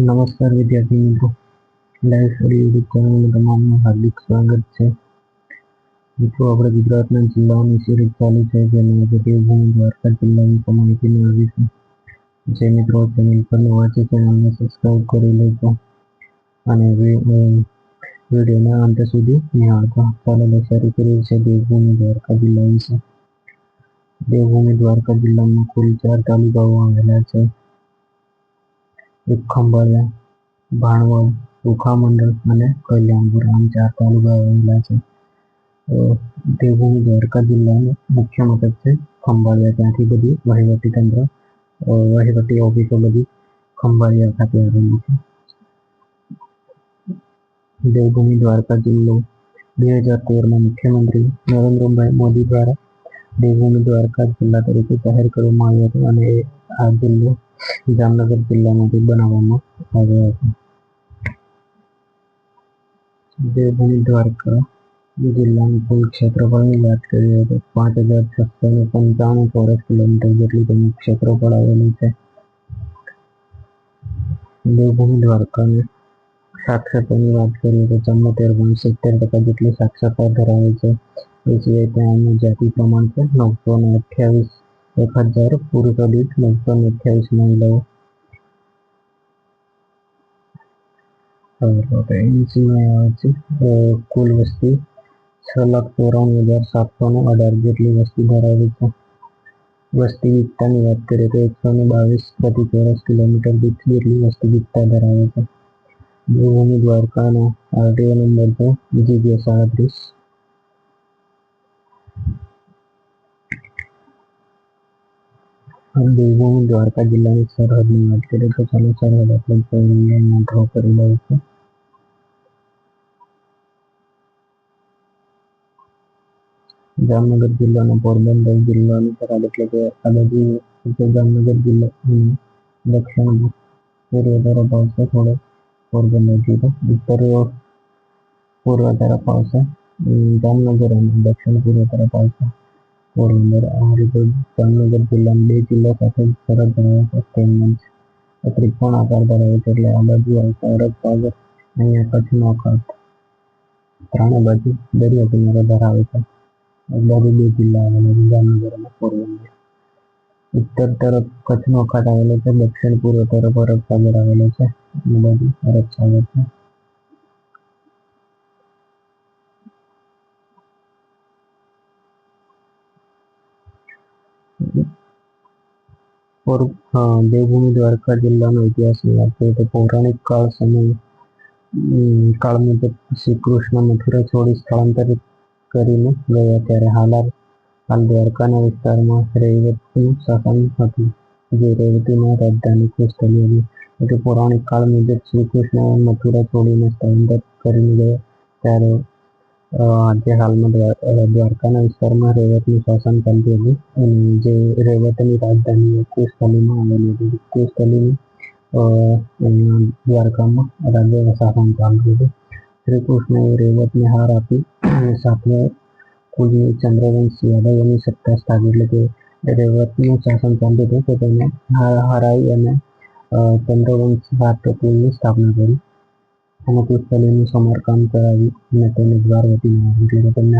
નમસ્કાર વિદ્યાર્થી મિત્રો. લાઈવ સ્ટડી યુટ્યુબ ચેનલમાં તમામનું હાર્દિક સ્વાગત છે. મિત્રો, આપણે ગુજરાતના જિલ્લાઓની સિરીઝ ચાલુ છે જેની આજે દેવભૂમિ દ્વારકા જિલ્લાની માહિતી મેળવીશું જે મિત્રો ચેનલ પર નવા છે ચેનલને સબસ્ક્રાઈબ કરી લેજો. અને વિડીયોના અંત સુધી નિહાળતા ચાલો શરૂ કરીએ છીએ. દેવભૂમિ દ્વારકા જિલ્લા વિશે. દેવભૂમિ દ્વારકા જિલ્લામાં કુલ ચાર તાલુકાઓ આવેલા છે. ખંભાળિયા ભાણવડ ઉખામંડળ અને કલ્યાણપુર આમ ચાર તાલુકા આવેલા છે. દેવભૂમિ દ્વારકા જિલ્લાનું મુખ્ય મથક છે ખંભાળિયા. ત્યાંથી બધી વહીવટી તંત્ર વહીવટી ઓફિસો બધી ખંભાળિયા ખાતે આવેલી છે. દેવભૂમિ દ્વારકા જિલ્લો બે હજાર તેરમાં મુખ્યમંત્રી નરેન્દ્રભાઈ મોદી દ્વારા દેવભૂમિ દ્વારકા જિલ્લા તરીકે જાહેર કરવામાં આવ્યો હતો અને આ જિલ્લો જામનગર જિલ્લામાંથી બનાવવામાં આવ્યો હતો. દેવભૂમિ દ્વારકા જિલ્લાનું કુલ ક્ષેત્રફળની વાત કરીએ તો પાંચ હજાર છસો ને પંચાણું ચોરસ કિલોમીટર જેટલું તેનું ક્ષેત્રફળ આવેલું છે. દેવભૂમિ દ્વારકાને સાક્ષરતાની વાત કરીએ તો ચુમ્મોતેર પોઈન્ટ સિત્તેર ટકા જેટલી સાક્ષરતા ધરાવે છે. એ સિવાય ત્યાંનું જાતિ પ્રમાણ છે નવસો ને અઠ્યાવીસ એક હજાર પુરુષો દીઠ નવસો ને અઠ્યાવીસ મહિલાઓ કુલ વસ્તી છ લાખ ચોરાણું હજાર સાતસો ને અઢાર જેટલી વસ્તી ધરાવે છે. વસ્તી વિસ્તારની વાત કરીએ તો એકસો ને બાવીસ પ્રતિ ચોરસ કિલોમીટર દીઠ જેટલી વસ્તી વિસ્તાર ધરાવે છે. ભૂમિ દ્વારકાનો આરટીઓ નંબર છે જીજે સાડત્રીસ દેવભૂમિ દ્વારકા જિલ્લાની સરહદની વાત કરીએ તો ચાલો સરહદ આપણે ડ્રો કરી લઈએ છું જામનગર જિલ્લાનો પોરબંદર જિલ્લાની સરહદ એટલે કે આ બાજુ જામનગર જિલ્લો દક્ષિણ પૂર્વ તરફ આવશે થોડો પોરબંદર જિલ્લો. ઉત્તર પૂર્વ તરફ આવશે. જામનગર અને દક્ષિણ પૂર્વ તરફ આવશે. પોરબંદર આ રીતે જામનગર જિલ્લાના બે જિલ્લા સાથે સરહદ ધરાવે છે ત્રિકોણ આકાર ધરાવે છે એટલે આ બાજુ આવશે અરબ સાગર અહીંયા કચ્છનો અખાત ત્રણે બાજુ દરિયા કિનારો ધરાવે છે બાજુ બે જિલ્લા આવેલા છે જામનગર અને પોરબંદર ઉત્તર તરફ કચ્છનો અખાત આવેલો છે દક્ષિણ પૂર્વ તરફ અરબ સાગર આવેલો છે અને બાજુ અરબ સાગર છે દેવભૂમિ દ્વારકા જિલ્લાનો ઇતિહાસની વાત તો પૌરાણિક કાળ સમય કાળ મુજબ શ્રી કૃષ્ણ મથુરા છોડી સ્થળાંતરિત કરીને ગયા ત્યારે હાલાર, હાલ દ્વારકાના વિસ્તારમાં રેવતીનું શાસન હતું. જે રેવતીના રાજધાની સ્થળી હતી. એટલે પૌરાણિક કાળ મુજબ શ્રી કૃષ્ણ મથુરા છોડીને સ્થળાંતર કરીને ગયા ત્યારે આજે હાલમાં દ્વારકાના વિસ્તારમાં રેવતનું શાસન કરતી હતું. અને જે રેવતની રાજધાની કુશસ્થલીમાં આવેલી હતી. કુશસ્થલીની દ્વારકામાં રાજ્ય શાસન ચાલતું હતું. શ્રી કૃષ્ણએ રેવતને હાર આપી સાથે કુલની ચંદ્રવંશ યાદવોની સત્તા સ્થાપી. એટલે કે રેવતનું શાસન ચાલતું હતું તો તેને હરાવી અને ચંદ્રવંશ ભારત કુલની સ્થાપના કરી. અને કુશસ્થલીનું સમારકામ કરાવી અને તેને દ્વારવતી નામ એટલે તેમને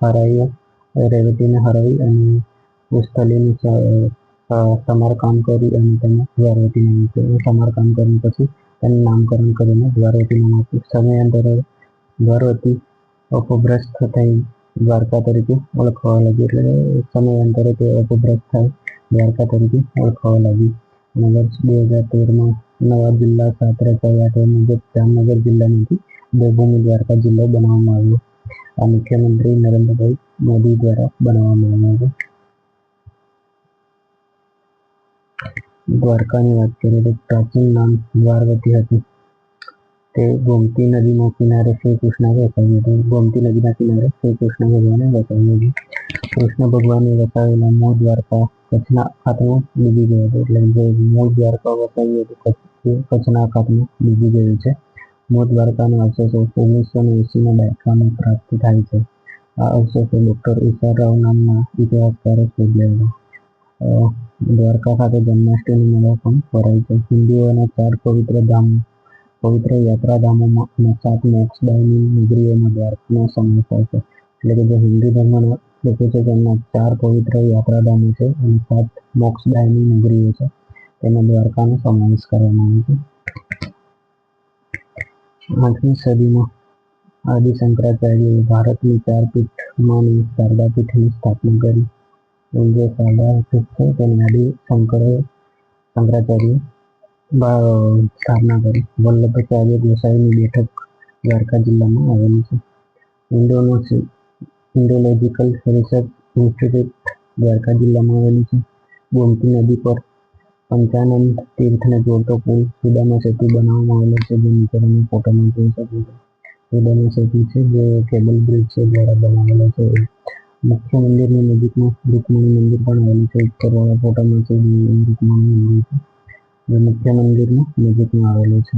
હરાવી રેવતીને હરાવી અને કુશસ્થલીનું સમારકામ કરી અને તેને દ્વારવતી સમારકામ કર્યું પછી તેનું નામકરણ કરીને દ્વારવતી નામ આપ્યું સમયાંતરે દ્વારવતી અપભ્રષ્ટ થઈ દ્વારકા તરીકે ઓળખાવા લાગી એટલે સમયાંતરે તે અપભ્રષ્ટ થઈ દ્વારકા તરીકે ઓળખાવા લાગી અને વર્ષ બે હજાર તેરમાં નવા જિલ્લા રચાયા તે મુજબ જામનગર જિલ્લામાંથી દેવભૂમિ દ્વારકા જિલ્લો બનાવવામાં આવ્યો. આ મુખ્યમંત્રી નરેન્દ્રભાઈ મોદી દ્વારા બનાવવામાં આવ્યો દ્વારકાની વાત કરીએ તો પ્રાચીન નામ દ્વારવતી હતું. તે ગોમતી નદીના કિનારે શ્રી કૃષ્ણ વસાવ્યું હતું. ગોમતી નદીના કિનારે શ્રી કૃષ્ણ ભગવાને વસાવ્યું હતું. કૃષ્ણ ભગવાને વસાવેલા મૂળ દ્વારકા કચ્છના અખાતમાં ડૂબી ગયો હતો. એટલે જે મૂળ દ્વારકા વસાવ્યું હતું કચ્છના અખાતમાં ડૂબી ગયું છે. મૂળ દ્વારકાનો અવશેષો ઓગણીસો ને એંસીના દાયકામાં પ્રાપ્ત થાય છે. આ અવશેષો ડોક્ટર ઈશા રાવ નામના ઇતિહાસકારે શોધ્યા હતા. દ્વારકા ખાતે જન્માષ્ટમી મેળો પણ ભરાય છે. હિન્દુઓના ચાર પવિત્ર ધામ પવિત્ર યાત્રાધામોમાં સાત મોક્ષદાયની નગરીઓમાં દ્વારકાનો સમાવેશ થાય છે. એટલે કે જે હિન્દુ ધર્મના લોકો છે તેમના ચાર પવિત્ર યાત્રાધામો છે અને સાત મોક્ષદાયની નગરીઓ છે. તેમાં દ્વારકાનો સમાવેશ કરવામાં આવ્યો છે. આઠમી સદીમાં આદિ શંકરાચાર્યએ ભારતની ચાર પીઠમાંની શારદા પીઠની સ્થાપના કરી. જે શારદા પીઠ છે તેને આદિ શંકરે શંકરાચાર્ય સ્થાપના કરી. વલ્લભાચાર્ય ગોસાઈની બેઠક દ્વારકા જિલ્લામાં આવેલી છે. ઇન્ડોનો ઇન્ડોલોજિકલ રિસર્ચ ઇન્સ્ટિટ્યૂટ દ્વારકા જિલ્લામાં આવેલી છે. ગોમતી નદી પર પંચાનંદ તીર્થને જોડતો પુલ સુદામા સેતુ બનાવવામાં આવેલો છે જે નીચે તમે ફોટોમાં જોઈ શકો છો સુદામા સેતુ છે, જે કેબલ બ્રિજ છે દ્વારા બનાવેલો છે. મુખ્ય મંદિરની નજીકમાં રૂકમણી મંદિર પણ આવેલું છે. ઉપરવાળા ફોટામાં છે, જે રૂકમણી મંદિર છે. જે મુખ્ય મંદિરની નજીકમાં આવેલું છે.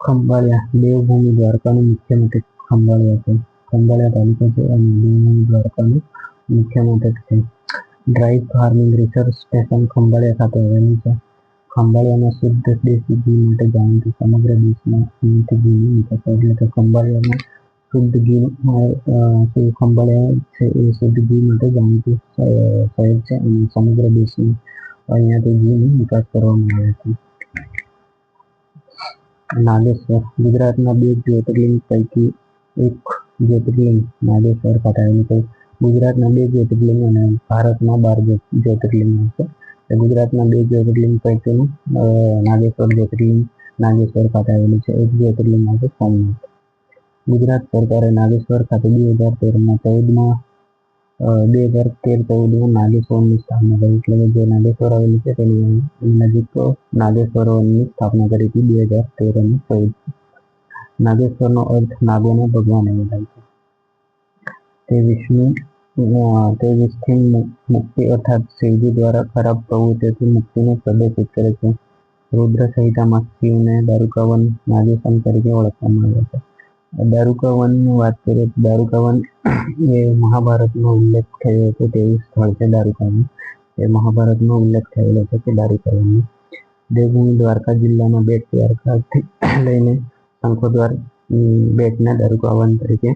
ખંભાળિયા દેવભૂમિ દ્વારકાનું મુખ્ય મથક ખંભાળિયા છે. ખંભાળિયા તાલુકો છે અને દીવ દ્વારકાનું મુખ્ય મથક છે. Dry farming research station Khambhalia ખાતે આવેલું છે. ખંભાળિયામાં શુદ્ધ દેશી ઘી માટે જાણીતું સમગ્ર દેશમાં શુદ્ધ ઘીની નિકાસ એટલે કે ખંભાળિયામાં શુદ્ધ ઘી ખંભાળિયા છે એ શુદ્ધ ઘી માટે જાણીતું શહેર છે અને સમગ્ર દેશની અહીંયાથી ઘીની નિકાસ કરવામાં આવે છે. નાગેશ્વર ગુજરાતના બે જ્યોતિર્લિંગ પૈકી એક જ્યોતિર્લિંગ નાગેશ્વર ખાતે છે ગુજરાતના બે જ્યોતિર્લિંગ અને ભારતમાં બાર જ્યોતિર્લિંગ છે ગુજરાતના બે જ્યોતિર્લિંગ પૈકીનું નાગેશ્વર જ્યોતિર્લિંગ નાગેશ્વર ખાતે આવેલું છે, એક જ્યોતિર્લિંગ છે, સોમનાથ. ગુજરાત સરકારે નાગેશ્વર ખાતે બે હજાર તેરમાં ચૌદમાં બે હજાર તેર ચૌદમાં નાગેશ્વરની સ્થાપના કરી, એટલે જે નાગેશ્વર આવેલી છે, તેની નજીક નાગેશ્વરની સ્થાપના કરી હતી બે હજાર તેર અને ચૌદ. નાગેશ્વરનો અર્થ નાગોનો ભગવાન એવો થાય છે. તે વિષ્ણુ તે વિષ્ણુ મુક્તિ અર્થાત શિવજી દ્વારા ખરાબ પ્રવૃત્તિઓથી મુક્તિને પ્રદર્શિત કરે છે. રુદ્ર સંહિતામાં શિવને દારૂકાવન નાગેશન તરીકે ઓળખવામાં આવે છે. દારૂકાવનની વાત કરીએ તો દારૂકાવન એ મહાભારતનો ઉલ્લેખ થયો હતો તેવું સ્થળ છે દારૂકાવન. એ મહાભારતનો ઉલ્લેખ થયેલો છે કે દારૂકાવનનો. દેવભૂમિ દ્વારકા જિલ્લાના બેટ દ્વારકાથી લઈને શંખોદ્વાર બેટને દારૂકાવન તરીકે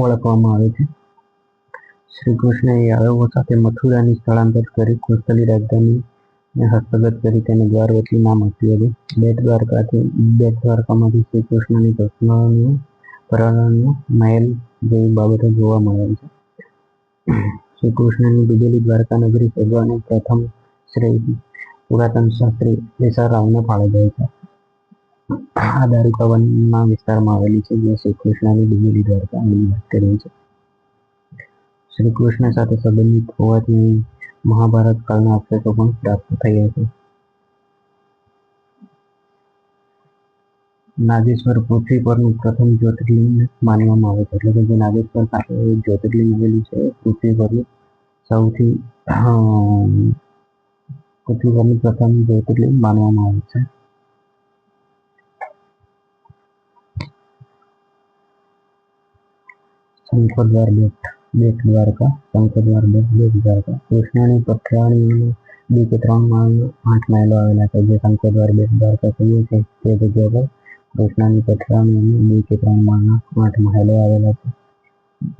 ઓળખવામાં આવે છે. શ્રી કૃષ્ણએ યાદવો સાથે મથુરાની સ્થળાંતર કરી કુશલી રાજધાની હસ્તગત કરી તેને દ્વારવતી નામ આપ્યું હતું. બેટ દ્વારકાથી, બેટ દ્વારકામાંથી શ્રી કૃષ્ણની કૃષ્ણનું પરણનું મહેલ જેવી બાબતો જોવા મળે છે. શ્રી કૃષ્ણની ડૂબેલી દ્વારકા નગરી સજવાની પ્રથમ શ્રી પુરાતન શાસ્ત્રી એસા રાવને ફાળે જાય છે. આ વનના વિસ્તારમાં આવેલી છે. જે શ્રી કૃષ્ણની ડૂબેલી દ્વારકાની વાત કરી છે શ્રી કૃષ્ણ સાથે સંબંધિત હોવાથી મહાભારત કાળના અવશેષો પણ પ્રાપ્ત થયા છે. નાગેશ્વર પૃથ્વી પરનું પ્રથમ જ્યોતિર્લિંગ માનવામાં આવે છે. એટલે કે જે નાગેશ્વર ખાતે જ્યોતિર્લિંગ આવેલું છે પૃથ્વી પરનું સૌથી પૃથ્વી પરનું પ્રથમ જ્યોતિર્લિંગ માનવામાં આવે છે. શંખોદ્વાર બેટ બેટ દ્વારકા શંખોદ્વાર બેટ બેટ દ્વારકા કૃષ્ણની પથરાણી બે કે ત્રણ માળનો આઠ માઇલો આવેલા છે જે શંખોદ્વાર બેટ દ્વારકા કહીએ છે તે જગ્યા પર કૃષ્ણની પથરાણી બે કે ત્રણ માળના આઠ માઇલો આવેલા છે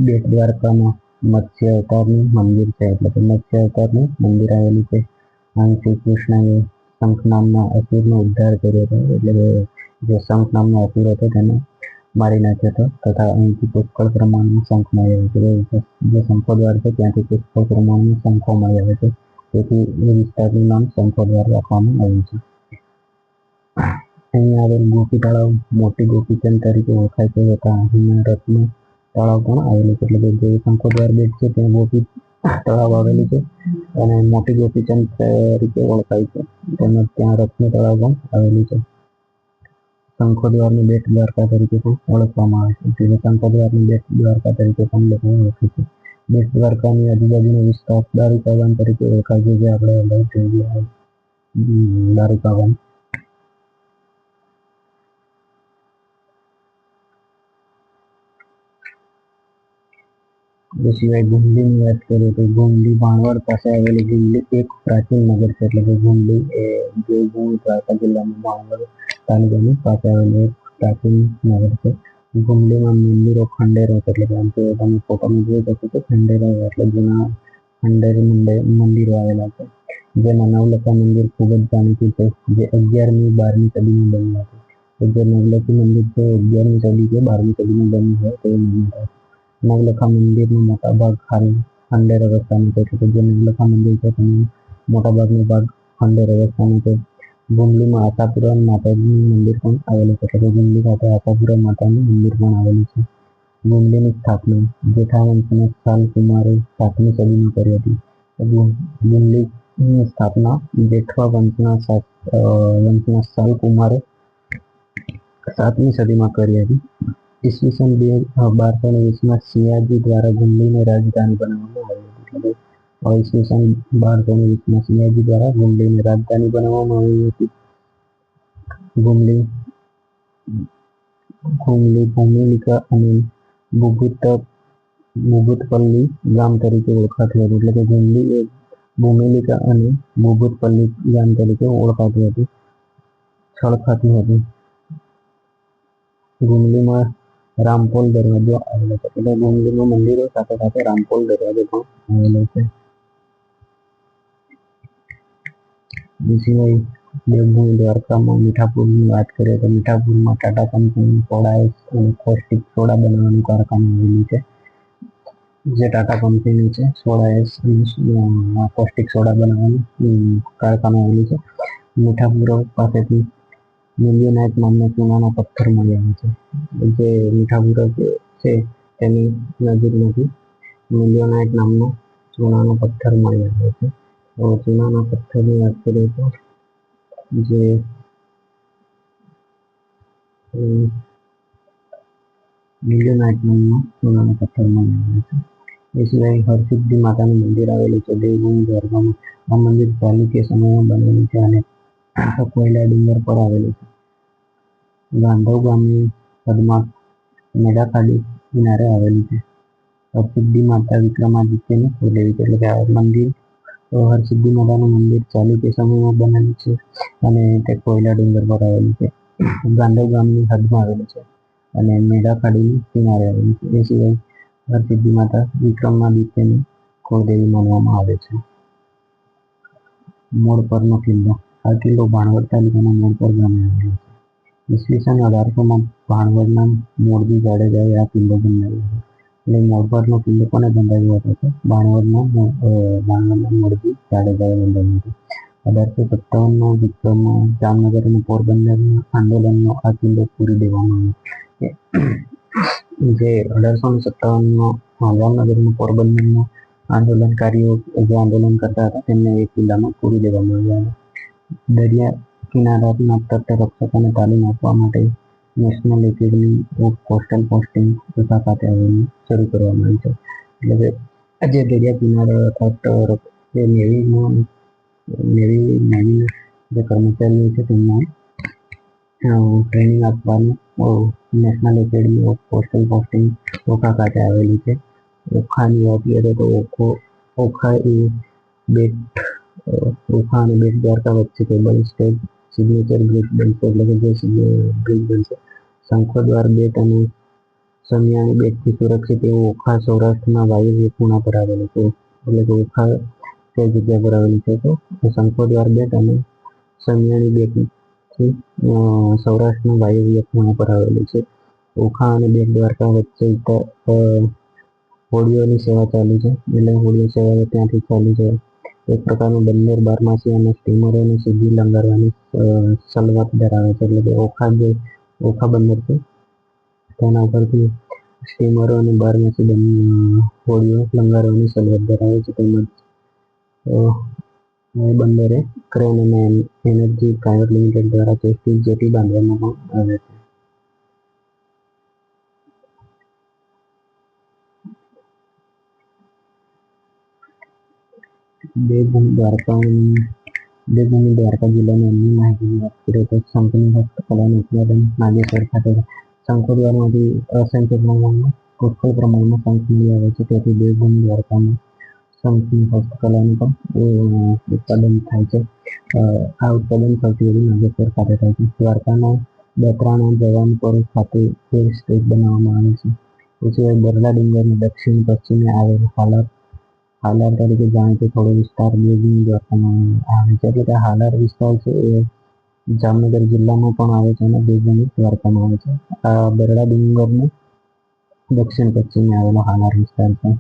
બેટ દ્વારકામાં મત્સ્ય અવતારનું મંદિર છે એટલે કે મત્સ્ય અવતારનું મંદિર આવેલું છે અહીં શ્રી કૃષ્ણએ શંખ નામના અસુરનો ઉદ્ધાર કર્યો હતો એટલે કે જે શંખ નામનો અસુર હતો તેને મારી નાખ્યો હતો તથા અહીંથી પુષ્કળ પ્રમાણમાં શંખ મળી આવે છે. જે શંખોદ્વાર છે, ત્યાંથી પુષ્કળ પ્રમાણમાં શંખો મળી આવે છે. તેથી એ વિસ્તારનું નામ શંખોદ્વાર રાખવામાં આવ્યું છે. અહીં આવેલ ગોપી તળાવ, મોટી ગોપીચંદ તરીકે ઓળખાય છે, તથા અહીંયા રત્ન તળાવ પણ આવેલું છે. એટલે કે જે શંખોદ્વાર બેટ છે, ત્યાં ગોપી તળાવ આવેલું છે અને મોટી ગોપીચંદ તરીકે ઓળખાય છે. તેમજ ત્યાં રત્ન તળાવ પણ આવેલું છે. શંખોદ્વારનું બેટ દ્વારકા તરીકે પણ ઓળખવામાં આવે છે. તેને શંખોદ્વારનું બેટ દ્વારકા તરીકે પણ લોકો ઓળખે છે. બેટ દ્વારકાની આજુબાજુનો વિસ્તાર દારૂકાવન તરીકે ઓળખાય છે, જે આપણે અગાઉ જોઈ ગયા દારૂકાવન એ સિવાય ગુંડલીની વાત કરીએ તો ગુંડલી ભાણવડ પાસે આવેલી ગુંડલી એક પ્રાચીન નગર છે. એટલે કે ગુંડલી એ દેવભૂમિ દ્વારકા જિલ્લામાં ભાણવડ તાલુકાની પાસે આવેલું એક પ્રાચીન નગર છે. ગુંડલીમાં મંદિરો ખંડેરો છે એટલે કે આમ તો તમે ફોટોમાં જોઈ શકો છો ખંડેરો એટલે જૂના ખંડેરી મંદિર- આવેલા છે. જેમાં નવલખા મંદિર ખૂબ જ જાણીતું છે. જે અગિયારમી બારમી સદીમાં બન્યું હતું. જે નવલખી મંદિર છે અગિયારમી સદી કે બારમી સદીમાં બન્યું હોય તેવી માન્યતા છે. નવલખા મંદિરનો મોટા ભાગ હાલ ખંડેર અવસ્થામાં છે. એટલે કે જે નવલખા મંદિર છે તેનો મોટા ભાગનો ભાગ ખંડેર અવસ્થામાં છે. ગુંડલીમાં આશાપુરા માતાજીનું મંદિર પણ આવેલું છે. એટલે બુમલી ખાતે આશાપુરા માતાનું મંદિર પણ આવેલું છે. બુમલીની સ્થાપના જેઠા વંશના સાલ કુમારે સાતમી સદીમાં કરી હતી. ગું- સ્થાપના જેઠવા વંશના વંશના સ્થાન કુમારે સાતમી સદીમાં કરી હતી. ઈસવીસન બે બારસો ને વીસમાં સિયાજી દ્વારા બુમલીને રાજધાની બનાવવામાં આવી હતી. ઈસવીસન બારસો ને વીસમાં સિયાજી દ્વારા ગુમલીને રાજધાની બનાવવામાં આવી હતી. ગુમલી ગુમલી ભૂમિલિકા અને ભૂભૂત, ભૂભૂતપલ્લી ગામ તરીકે ઓળખાતી હતી. એટલે કે ગુમલી એ ભૂમિલિકા અને ભૂભૂતપલ્લી ગામ તરીકે ઓળખાતી હતી. સળખાતી હતી. ગુમલીમાં રામપોલ દરવાજો આવેલો છે એટલે ગુમલીમાં મંદિરો સાથે સાથે રામપોલ દરવાજો પણ આવેલો છે. એ સિવાય દેવભૂમિ દ્વારકામાં મીઠાપુરની વાત કરીએ તો મીઠાપુરમાં ટાટા કંપની સોડા અને કોસ્ટિક સોડા બનાવવાનું કારખાનું આવેલું છે. જે ટાટા કંપનીનું છે, સોડા એસ પૌષ્ટિક સોડા બનાવવાનું કારખાનું આવેલું છે. મીઠાપુર પાસેથી મિલિયનાઇટ નામનો ચૂનાનો પથ્થર મળી આવે છે. જે મીઠાપુર છે, તેની નજીકમાંથી મિલિયોનાઇટ નામનો ચૂનાનો પથ્થર મળી આવે છે. ચૂનાના પથ્થરની વાત કરીએ તો જે ચૂનાનો પથ્થર આવે છે એ સિવાય હરસિદ્ધિ માતાનું મંદિર આવેલું છે દેવભૂમિ દ્વારકામાં આ મંદિર ચાલુક્ય સમયમાં બનેલું છે અને કોયલા ડુંગર પર આવેલું છે ગાંધવ ગામની હદમાં મેડાખાડી કિનારે આવેલું છે હરસિદ્ધિ માતા વિક્રમાદિત્યની કુલદેવી એટલે કે આ મંદિર હરસિદ્ધિ માતાનું મંદિર ચાલુક્ય સમયમાં બનેલું છે અને તે કોયલા ડુંગર પર આવેલું છે. ગાંધર ગામની હદમાં આવેલું છે અને મેડાખાડીની કિનારે આવેલું છે. એ સિવાય હરસિદ્ધિ માતા વિક્રમાદિત્યની કુળદેવી માનવામાં આવે છે. મોડ પરનો કિલ્લો આ કિલ્લો ભાણવડ તાલુકાના મોડપર ગામે આવેલો છે. ઈસવીસન અઢારસોમાં ભાણવડના મોરબી જાડેજાએ આ કિલ્લો બનાવ્યો હતો. એટલે મોડપરનો કિલ્લો કોને બંધાવ્યો હતો તો? ભાણવડના બાણવરના મોરબી જાડેજાએ બંધાવ્યો હતો. અઢારસો સત્તાવનનો વિક્રમમાં જામનગર પોરબંદરના આંદોલનનો આ કિલ્લો પૂરી દેવામાં આવ્યો. જે અઢારસો સત્તાવનનો જામનગરના પોરબંદરના આંદોલનકારીઓ જે આંદોલન કરતા હતા, તેમને એ કિલ્લામાં પૂરી દેવામાં આવ્યા. દરિયા કિનારાના તટ રક્ષકોને તાલીમ આપવા માટે national academy of coastal posting તથા ખાતે આવેલી શરૂ કરવામાં આવી છે. એટલે કે આજે દરિયા કિનારા અર્થાત જે નેવીમાં, નેવી નેવી જે કર્મચારીઓ છે તેમને ટ્રેનિંગ આપવાનું national academy of coastal posting Okha ખાતે આવેલી છે. ઓખાની વાત કરીએ તો ઓખો, ઓખા એ બેટ ઓખા અને બેટ દ્વારકા વચ્ચે કેબલ સ્ટેજ સિગ્નેચર બ્રિજ બનશે એટલે કે જે બ્રિજ બનશે શંખોદ્વાર બેટ અને સમિયાણી બેટથી સુરક્ષિત એવું ઓખા સૌરાષ્ટ્રના વાયવ્ય ખૂણા પર આવેલું છે. એટલે કે ઓખા તે જગ્યા પર આવેલું છે તો? શંખોદ્વાર બેટ અને સમિયાણી બેટથી અ, સૌરાષ્ટ્રના વાયવ્ય ખૂણા પર આવેલું છે. ઓખા અને બેટ દ્વારકા વચ્ચે હોડીઓની સેવા ચાલુ છે. એટલે હોડીઓ સેવા ત્યાંથી ચાલુ છે. એક પ્રકારનું બંદર બારમાસી અને સ્ટીમરોને સીધી લંગારવાની સલવત ધરાવે છે. એટલે કે ઓખા જે, ઓખા બંદર છે, તેના ઉપરથી સ્ટીમરો અને બારમાસી હોડીઓ લંગારવાની સલવત ધરાવે છે. તેમજ એ બંદરે ક્રેન અને એનર્જી પ્રાઇવેટ લિમિટેડ દ્વારા ચેસ્ટી જેટી બાંધવામાં આવે છે. દેવભૂમિ દ્વારકા દેવભૂમિ દ્વારકા જિલ્લાની અન્ય માહિતીની વાત કરીએ તો શંખની હસ્તકલાનું ઉત્પાદન નાગેશ્વર ખાતે. શંખોદ્વારમાંથી અસંખ્ય પ્રમાણમાં પુષ્કળ પ્રમાણમાં શંખ મળી આવે છે તેથી દેવભૂમિ દ્વારકામાં શંખની હસ્તકલાનું પણ ઉત્પાદન થાય છે આ ઉત્પાદન સૌથી વધુ નાગેશ્વર ખાતે થાય છે દ્વારકાના દત્રાણા જવાનપુર ખાતે તે સ્ટેટ બનાવવામાં આવે છે પછી બરલા ડુંગરની દક્ષિણ પશ્ચિમે આવેલ હાલાર હાલાર તરીકે જાણીતો થોડો વિસ્તાર દેવભૂમિ દ્વારકામાં આવે છે. એટલે કે હાલાર વિસ્તાર છે એ જામનગર જિલ્લામાં પણ આવે છે અને દેવભૂમિ દ્વારકામાં આવે છે. આ બરડા ડુંગરનું દક્ષિણ પશ્ચિમે આવેલો હાલાર વિસ્તાર છે.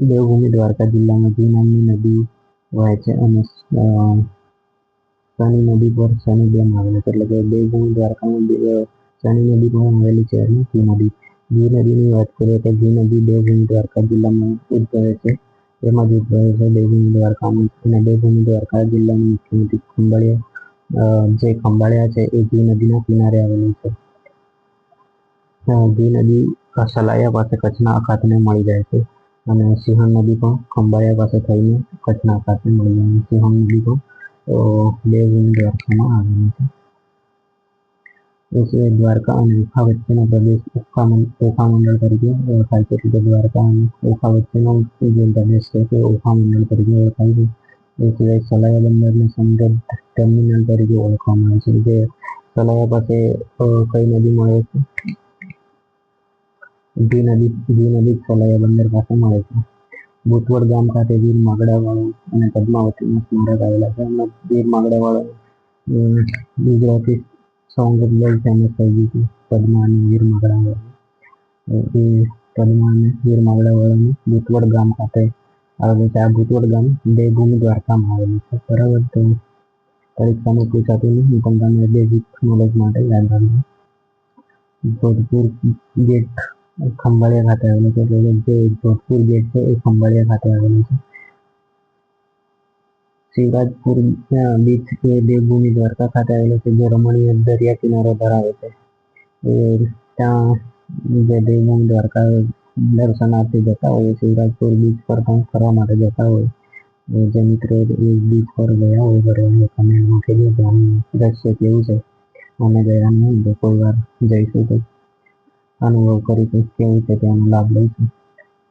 દેવભૂમિ દ્વારકા જિલ્લામાં ભી નામની નદી વહે છે અને શની નદી પર શનિ ડેમ આવેલો છે. એટલે કે દેવભૂમિ દ્વારકામાં શની નદી પણ આવેલી છે અને ભી નદી. ભી નદીની વાત કરીએ તો ભી નદી દેવભૂમિ દ્વારકા જિલ્લામાં ઉદ્ભવે છે. એમાં જ ઉદ્ભવે છે, દેવભૂમિ દ્વારકા અને દેવભૂમિ દ્વારકા જિલ્લાનું મુખ્ય ખંભાળિયા જે ખંભાળિયા છે, એ ભી નદીના કિનારે આવેલી છે. ભી નદી સલાયા પાસે કચ્છના અખાતને મળી જાય છે અને સિંહણ નદી પણ ખંભાળિયા પાસે થઈને કચ્છના અખાતને મળી જાય છે. સિંહણ નદી પણ દેવભૂમિ દ્વારકામાં આવેલી છે. એ દ્વારકા અને ઓખા વચ્ચેનો પ્રદેશ ઓખા મંડળ તરીકે ઓળખાય છે. એટલે દ્વારકા અને ઓખા વચ્ચેનો જે પ્રદેશ છે. તે ઓખા મંડળ તરીકે ઓળખાય છે. એ સલાયા બંદરને સમુદ્ર ટર્મિનલ તરીકે ઓળખવામાં આવે છે. જે સલાયા પાસે કઈ નદી મળે છે? જી નદી જી નદી સલાયા બંદર પાસે મળે છે. ભૂતવડ ગામ ખાતે વીર માગડાવાળો અને પદ્માવતીના સ્મારક આવેલા છે. એમાં વીર માગડાવાળો ગુજરાતી સોંગ ફેમસ થઈ ગયું છે પદ્મા અને વીર માગડાવાળો એ પદ્મા અને વીર માગડાવાળાનું ભૂતવડ ગામ ખાતે આવેલું છે આ ભૂતવડ ગામ દેવભૂમિ દ્વારકામાં આવેલું છે બરાબર તો પરીક્ષામાં નોલેજ માટે જોધપુર ગેટ ખંભાળિયા ખાતે આવેલું છે જે જોધપુર ગેટ છે એ ખંભાળિયા ખાતે આવેલું છે શિવરાજપુર બીચ એ દેવભૂમિ દ્વારકા ખાતે આવેલું છે, જે રમણીય દરિયા કિનારો ધરાવે છે. એ ત્યાં જે દેવભૂમિ દ્વારકા દર્શનાર્થી જતા હોય, શિવરાજપુર બીચ પર પણ ફરવા માટે જતા હોય. જે મિત્રો એ બીચ પર ગયા હોય, ઘરે કમેન્ટમાં કહેજો કે આનું દ્રશ્ય કેવું છે, અમે ગયા નહીં તો કોઈ વાર જઈશું તો અનુભવ કરીશું કેવું છે તેનો લાભ લઈશું.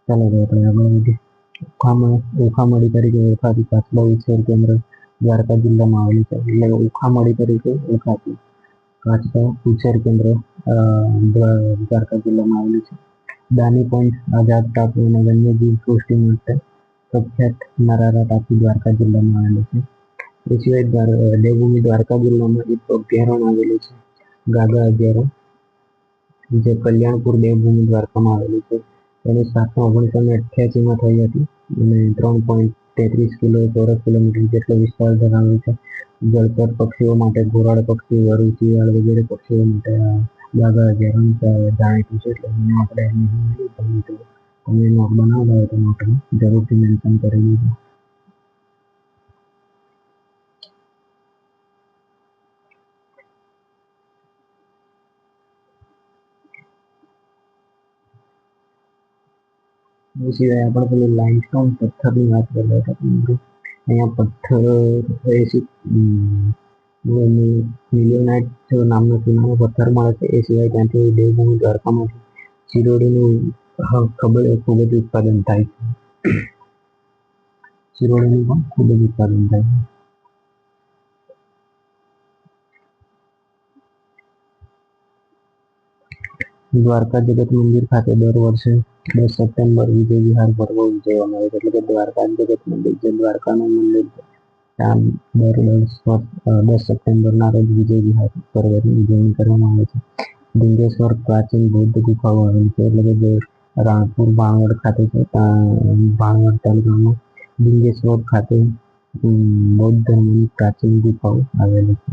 ચાલો આપણે આગળ વધીએ. ઓખામળી તરીકે ઓળખાતી કાચબા ઉછેર કેન્દ્ર દ્વારકા જિલ્લામાં આવેલું છે. એટલે ઓખામળી તરીકે ઓળખાતી કાચબા ઉછેર કેન્દ્ર દ્વારકા જિલ્લામાં આવેલું છે. દાની પોઈન્ટ, આઝાદ ટાપુ અને વન્યજીવ સૃષ્ટિ માટે પ્રખ્યાત નરારા ટાપુ દ્વારકા જિલ્લામાં આવેલું છે. એ સિવાય દેવભૂમિ દ્વારકા જિલ્લામાં એક અભયારણ્ય આવેલું છે. ગાગા અભયારણ્ય, જે કલ્યાણપુર દેવભૂમિ દ્વારકામાં આવેલું છે. તેની સ્થાપના ઓગણીસો ને અઠ્યાસીમાં થઈ હતી. અને ત્રણ પોઈન્ટ તેત્રીસ કિલો, ચોરસ કિલોમીટર જેટલો વિસ્તાર ધરાવે છે. જળચર પક્ષીઓ માટે ઘોરાડ પક્ષી વરુ શિયાળ વગેરે પક્ષીઓ માટે દાદા ગાગા જાણીતું છે એટલે એનું આપણે તમે નોટ બનાવતા હોય તો નોટમાં જરૂરથી મેન્શન કરી દેજો એ સિવાય આપણે પેલું લાઇમસ્ટોન પથ્થરની વાત કરતા હતા અહીંયા પથ્થર એ સી મિલિયોનાઇટ નામનો ચૂનાનો પથ્થર મળે છે એ સિવાય ત્યાંથી દેવભૂમિ દ્વારકામાંથી ચિરોડીનું ખબર ખૂબ જ ઉત્પાદન થાય છે. ચિરોડીનું પણ ખૂબ જ ઉત્પાદન થાય છે. દ્વારકા જગત મંદિર ખાતે દર વર્ષે દસ સપ્ટેમ્બર વિજય વિહાર પર્વ ઉજવવામાં આવે છે. એટલે કે દ્વારકા જગત મંદિર જે દ્વારકાનું મંદિર ત્યાં દર દસ સપ્ટેમ્બરના રોજ વિજય વિહાર પર્વની ઉજવણી કરવામાં આવે છે. લિંગેશ્વર પ્રાચીન બૌદ્ધ ગુફાઓ આવેલી છે. એટલે કે જે રાણપુર ભાણવડ ખાતે છે ભાણવડ તાલુકામાં લિંગેશ્વર ખાતે બૌદ્ધ ધર્મની પ્રાચીન ગુફાઓ આવેલી છે.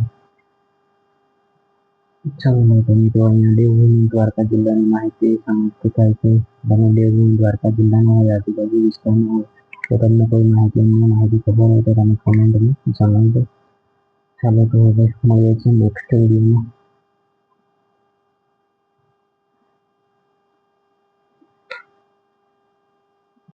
ચાલો તો મિત્રો અહીંયા દેવભૂમિ દ્વારકા જિલ્લાની માહિતી સમાપ્ત થાય છે તમે દેવભૂમિ દ્વારકા જિલ્લાના હોય આજુબાજુ વિસ્તારમાં હોય તો તમને કોઈ માહિતી અન્ય માહિતી ખબર હોય તો તમે કમેન્ટમાં જણાવજો ચાલો તો હવે મળીએ છીએ નેક્સ્ટ વિડીયોમાં